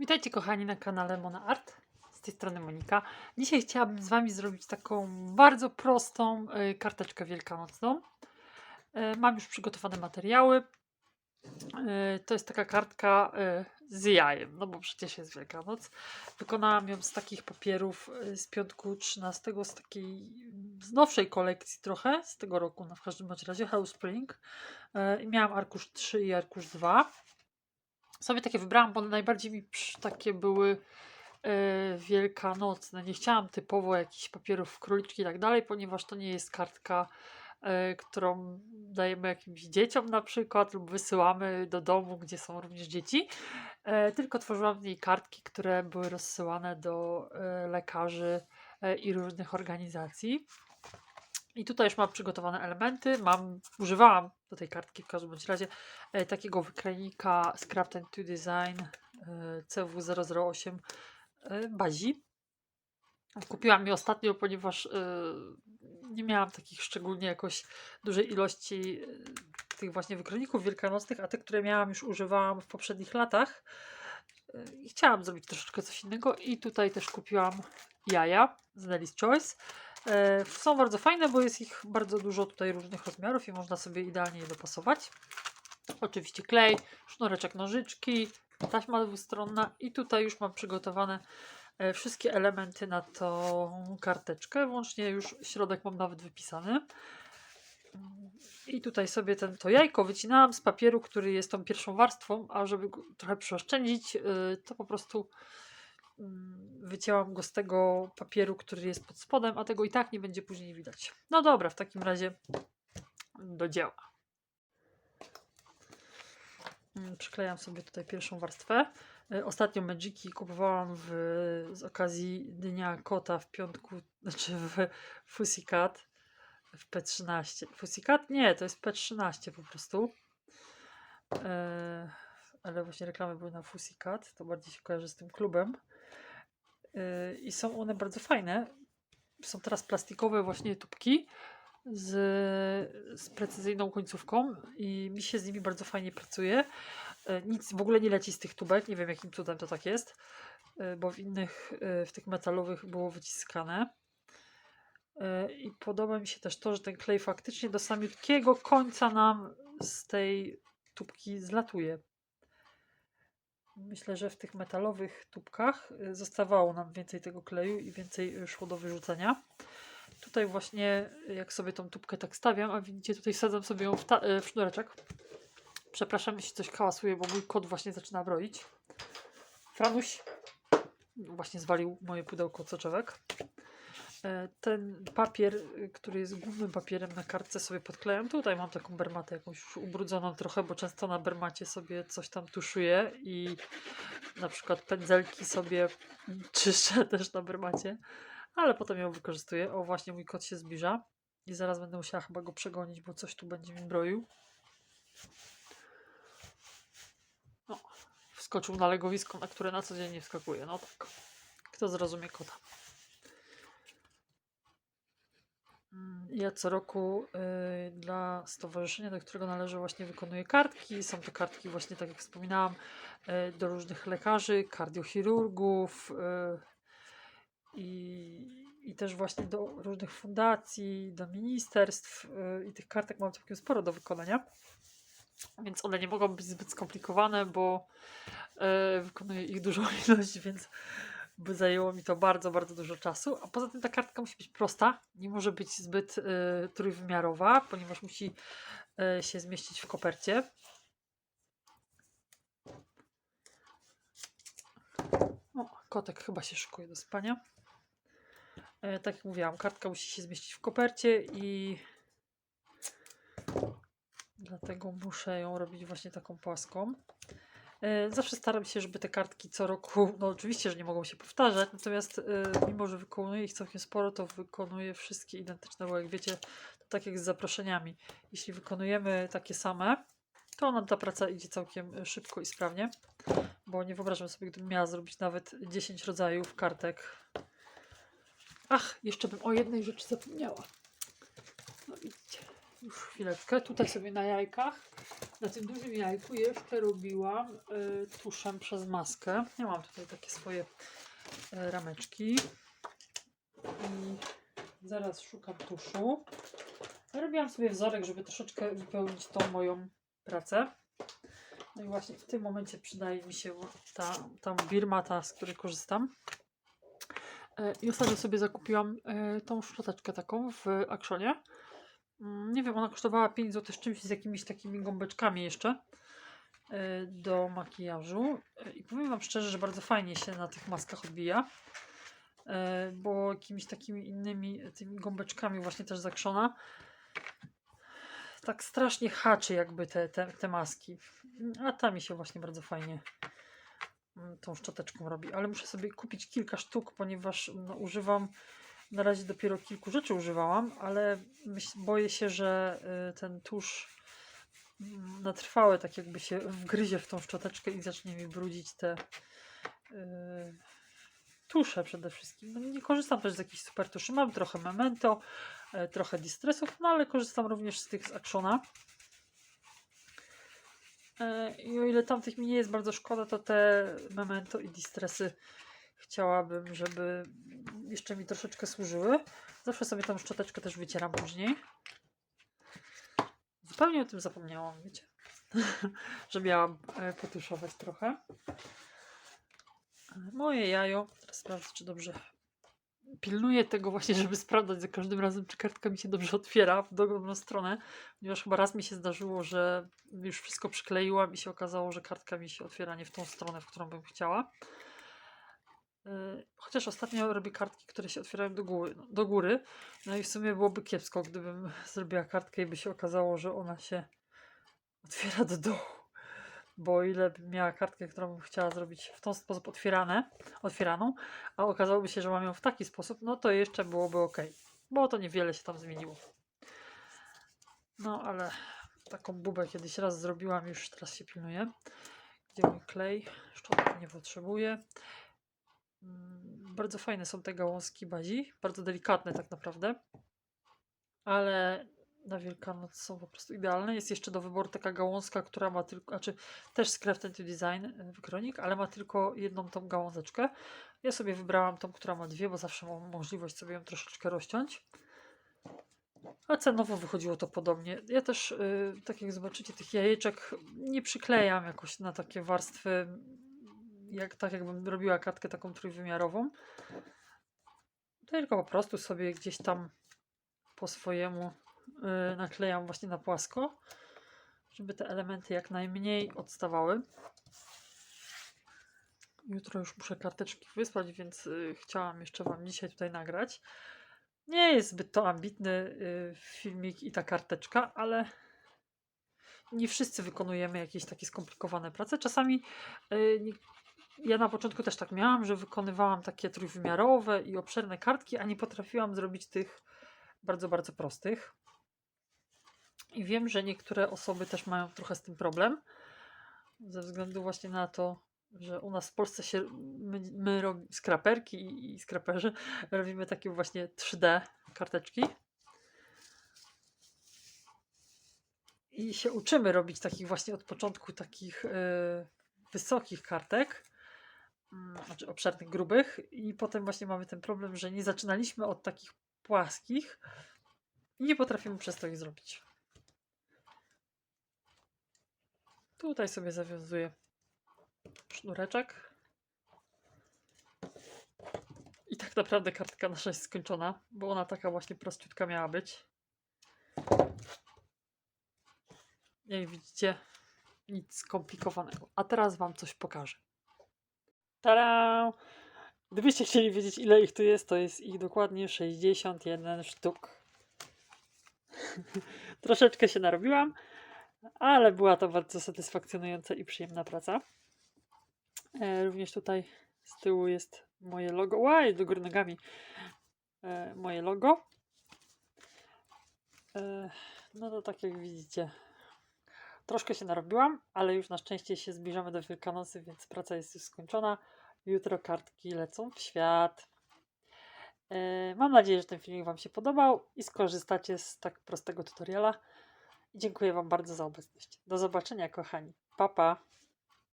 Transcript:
Witajcie kochani na kanale Mona Art. Z tej strony Monika. Dzisiaj chciałabym z Wami zrobić taką bardzo prostą y, karteczkę wielkanocną. Y, Mam już przygotowane materiały. Y, To jest taka kartka z jajem, no bo przecież jest Wielkanoc. Wykonałam ją z takich papierów z piątku 13, z takiej z nowszej kolekcji trochę, z tego roku na w każdym razie, House Spring. I miałam arkusz 3 i arkusz 2 sobie takie wybrałam, bo one najbardziej mi przy- takie były e, wielkanocne. Nie chciałam typowo jakichś papierów króliczki i tak dalej, ponieważ to nie jest kartka, e, którą dajemy jakimś dzieciom na przykład lub wysyłamy do domu, gdzie są również dzieci. E, tylko tworzyłam w niej kartki, które były rozsyłane do lekarzy i różnych organizacji. I tutaj już mam przygotowane elementy. Mam, używałam do tej kartki w każdym bądź razie e, takiego wykrajnika and to Design e, CW008 e, bazi. Kupiłam je ostatnio, ponieważ e, nie miałam takich szczególnie jakoś dużej ilości e, tych właśnie wykrojników wielkanocnych, a te, które miałam już używałam w poprzednich latach. E, chciałam zrobić troszeczkę coś innego i tutaj też kupiłam jaja z Nelly's Choice. E, Są bardzo fajne, bo jest ich bardzo dużo tutaj różnych rozmiarów i można sobie idealnie je dopasować. Oczywiście klej, sznureczek, nożyczki, taśma dwustronna i tutaj już mam przygotowane e, wszystkie elementy na tą karteczkę. Włącznie już środek mam nawet wypisany. I tutaj sobie ten, to jajko wycinałam z papieru, który jest tą pierwszą warstwą, a żeby trochę przeoszczędzić, y, to po prostu wycięłam go z tego papieru, który jest pod spodem, a tego i tak nie będzie później widać. No dobra, w takim razie do dzieła. Mm, Przyklejam sobie tutaj pierwszą warstwę. Y, Ostatnio Magiki kupowałam w, z okazji Dnia Kota w piątku, znaczy w Fusicat w P13. Fusicat? Nie, to jest P13 po prostu. E, ale właśnie reklamy były na Fusicat, to bardziej się kojarzy z tym klubem. E, I są one bardzo fajne. Są teraz plastikowe właśnie tubki z, z precyzyjną końcówką i mi się z nimi bardzo fajnie pracuje. E, Nic w ogóle nie leci z tych tubek, nie wiem jakim cudem to tak jest, e, bo w innych, w tych metalowych było wyciskane. I podoba mi się też to, że ten klej faktycznie do samiutkiego końca nam z tej tubki zlatuje. Myślę, że w tych metalowych tubkach y, zostawało nam więcej tego kleju i więcej y, szło do wyrzucenia. Tutaj właśnie, y, jak sobie tą tubkę tak stawiam, a widzicie, tutaj wsadzam sobie ją w, w sznureczek. Przepraszam, jeśli coś hałasuje, bo mój kot właśnie zaczyna broić. Franuś właśnie zwalił moje pudełko soczewek. E, Ten papier, y, który jest głównym papierem na kartce sobie podklejam. Tutaj mam taką bermatę jakąś ubrudzoną trochę, bo często na bermacie sobie coś tam tuszuję i na przykład pędzelki sobie czyszczę też na bermacie, ale potem ją wykorzystuję. O, właśnie mój kot się zbliża i zaraz będę musiała chyba go przegonić, bo coś tu będzie mi broił. O, wskoczył na legowisko, na które na co dzień nie wskakuje. No tak. Kto zrozumie kota? Ja co roku y, dla stowarzyszenia, do którego należę, właśnie wykonuję kartki. Są to kartki właśnie, tak jak wspominałam, y, do różnych lekarzy, kardiochirurgów y, i, też właśnie do różnych fundacji, do ministerstw y, i tych kartek mam całkiem sporo do wykonania. Więc one nie mogą być zbyt skomplikowane, bo y, wykonuję ich dużą ilość, więc by zajęło mi to bardzo, bardzo dużo czasu. A poza tym ta kartka musi być prosta, nie może być zbyt y, trójwymiarowa, ponieważ musi y, się zmieścić w kopercie. O, kotek chyba się szykuje do spania. E, tak jak mówiłam, kartka musi się zmieścić w kopercie i dlatego muszę ją robić właśnie taką płaską. E, Zawsze staram się, żeby te kartki co roku, no oczywiście, że nie mogą się powtarzać, natomiast e, mimo, że wykonuję ich całkiem sporo, to wykonuję wszystkie identyczne, bo jak wiecie, to tak jak z zaproszeniami. Jeśli wykonujemy takie same, to nam ta praca idzie całkiem szybko i sprawnie, bo nie wyobrażam sobie, gdybym miała zrobić nawet 10 rodzajów kartek. Ach, jeszcze bym o jednej rzeczy zapomniała. No widzicie, już chwileczkę. Tutaj sobie na jajkach Na tym dużym jajku jeszcze robiłam y, tuszem przez maskę. Ja mam tutaj takie swoje y, rameczki. I zaraz szukam tuszu. Robiłam sobie wzorek, żeby troszeczkę wypełnić tą moją pracę. No i właśnie w tym momencie przydaje mi się ta, ta birma, ta, z której korzystam. E, I ostatnio sobie zakupiłam tą szczoteczkę taką w Actionie. Mm, Nie wiem, ona kosztowała 5 zł z czymś, z jakimiś takimi gąbeczkami jeszcze e, do makijażu. E, I powiem Wam szczerze, że bardzo fajnie się na tych maskach odbija, e, bo jakimiś takimi innymi tymi gąbeczkami właśnie też zakrzona tak strasznie haczy jakby te, te, te maski. A ta mi się właśnie bardzo fajnie mm, tą szczoteczką robi. Ale muszę sobie kupić kilka sztuk, ponieważ no, używam na razie dopiero kilku rzeczy używałam, ale boję się, że y, ten tusz mm, na trwałe tak jakby się wgryzie w tą szczoteczkę i zacznie mi brudzić te y, tusze przede wszystkim. No, nie korzystam też z jakichś super tuszy. Mam trochę Memento, e, trochę Distresów, no ale korzystam również z tych z Actiona. E, I o ile tamtych mi nie jest bardzo szkoda, to te Memento i Distresy chciałabym, żeby jeszcze mi troszeczkę służyły. Zawsze sobie tą szczoteczkę też wycieram później. Zupełnie o tym zapomniałam, wiecie. że miałam e, potuszować trochę. Moje jajo. Teraz sprawdzę, czy dobrze. Pilnuję tego właśnie, żeby sprawdzać za każdym razem, czy kartka mi się dobrze otwiera w dobrą stronę. Ponieważ chyba raz mi się zdarzyło, że już wszystko przykleiłam i się okazało, że kartka mi się otwiera nie w tą stronę, w którą bym chciała. Yy, Chociaż ostatnio robię kartki, które się otwierają do góry, no, do góry. No i w sumie byłoby kiepsko, gdybym zrobiła kartkę i by się okazało, że ona się otwiera do dołu. Bo o ile bym miała kartkę, którą bym chciała zrobić w ten sposób otwierane, otwieraną, a okazałoby się, że mam ją w taki sposób, no to jeszcze byłoby ok. Bo to niewiele się tam zmieniło. No ale taką bubę kiedyś raz zrobiłam, już teraz się pilnuję. Gdzie mój klej? Szczotki nie potrzebuję. Bardzo fajne są te gałązki bazi, bardzo delikatne tak naprawdę, ale na Wielkanoc są po prostu idealne. Jest jeszcze do wyboru taka gałązka, która ma tylko, znaczy też z Craft to Design y, wykronik, ale ma tylko jedną tą gałązeczkę. Ja sobie wybrałam tą, która ma dwie, bo zawsze mam możliwość sobie ją troszeczkę rozciąć. A cenowo wychodziło to podobnie. Ja też, y, tak jak zobaczycie, tych jajeczek nie przyklejam jakoś na takie warstwy, jak, tak jakbym robiła kartkę taką trójwymiarową. Tylko po prostu sobie gdzieś tam po swojemu y, naklejam właśnie na płasko, żeby te elementy jak najmniej odstawały. Jutro już muszę karteczki wysłać, więc y, chciałam jeszcze Wam dzisiaj tutaj nagrać. Nie jest zbyt to ambitny y, filmik i ta karteczka, ale nie wszyscy wykonujemy jakieś takie skomplikowane prace. Czasami y, nie, ja na początku też tak miałam, że wykonywałam takie trójwymiarowe i obszerne kartki, a nie potrafiłam zrobić tych bardzo, bardzo prostych. I wiem, że niektóre osoby też mają trochę z tym problem, ze względu właśnie na to, że u nas w Polsce się my, my skraperki i, skraperzy robimy takie właśnie 3D karteczki. I się uczymy robić takich właśnie od początku takich y, wysokich kartek, znaczy obszernych, grubych i potem właśnie mamy ten problem, że nie zaczynaliśmy od takich płaskich i nie potrafimy przez to ich zrobić. Tutaj sobie zawiązuję sznureczek. I tak naprawdę kartka nasza jest skończona, bo ona taka właśnie prościutka miała być. Jak widzicie, nic skomplikowanego. A teraz Wam coś pokażę. Tada! Gdybyście chcieli wiedzieć, ile ich tu jest, to jest ich dokładnie 61 sztuk. Troszeczkę się narobiłam, ale była to bardzo satysfakcjonująca i przyjemna praca. E, również tutaj z tyłu jest moje logo. Łaj, do góry nogami. E, moje logo. E, no to tak jak widzicie, troszkę się narobiłam, ale już na szczęście się zbliżamy do Wielkanocy, więc praca jest już skończona. Jutro kartki lecą w świat. E, Mam nadzieję, że ten filmik Wam się podobał i skorzystacie z tak prostego tutoriala. Dziękuję Wam bardzo za obecność. Do zobaczenia, kochani. Pa, pa.